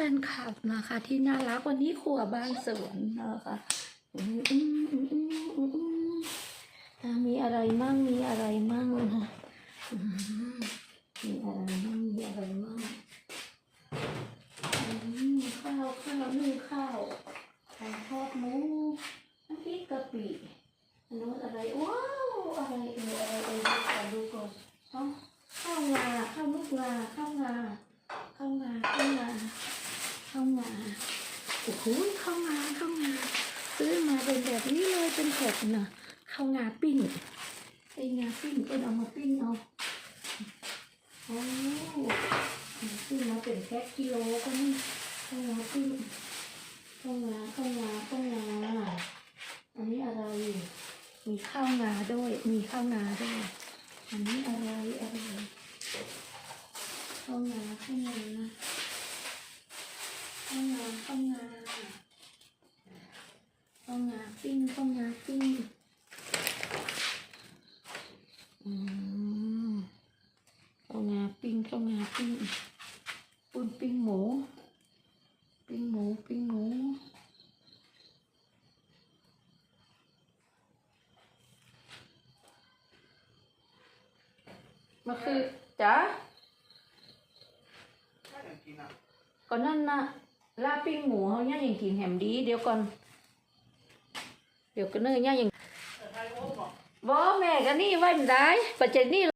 ฟนคลับนะคะที่น่ารักวันนี้ครัวบ้านสวนนะคะม,ม,ม,มีอะไรมั่งมีอะไรมั่งนะมีอะไรมั่งมีอะไรมั่งข้าวข้าวนึ่งข้าวไก่ทอดหมูน้ำพริกกะปิอันนู้นอะไรว้าวอะไรเอ่ยอะไรเอ่ยดูก่อนดูก่อนข้าวงาข้าวลูกงาข้าวงาข้าวงาข้าวงา เข้างาโอ้โหเข้างาเข้างาซื้อมาเป็นแบบนี้เลยเป็นแผ่นน่ะข้าวงาปิ้งไอ้งาปิ้งเป็นเอามาปิ้งเอาโอ้ซื้อมาเป็นแพ็คกิโลก็นี่ข้าวงาปิ้งข้าวงาข้าวงาข้าวงาอันนี้อะไรมีข้าวงาด้วย มีข้าวงาด้วย อันนี้อะไรอะไรข้าวงาข้าวงาางาเข้างาเข้างาปิ้งเข้างาปิ้งอืมเข้า งาปิ้งเข้างาปิ้งปุ้นปิ้งหมู ปิ้งหมูปิ้งหมูมาคือจ๋า ก่อนนั่นนะลาบปิ้งหมูเขาย่างอย่างกินแหมดีเดี๋ยวก่อน เดี๋ยวก็เนื้อย่างอย่างบ่แม่ก็นี่ไว้ไม่ได้ปัจจัยนี่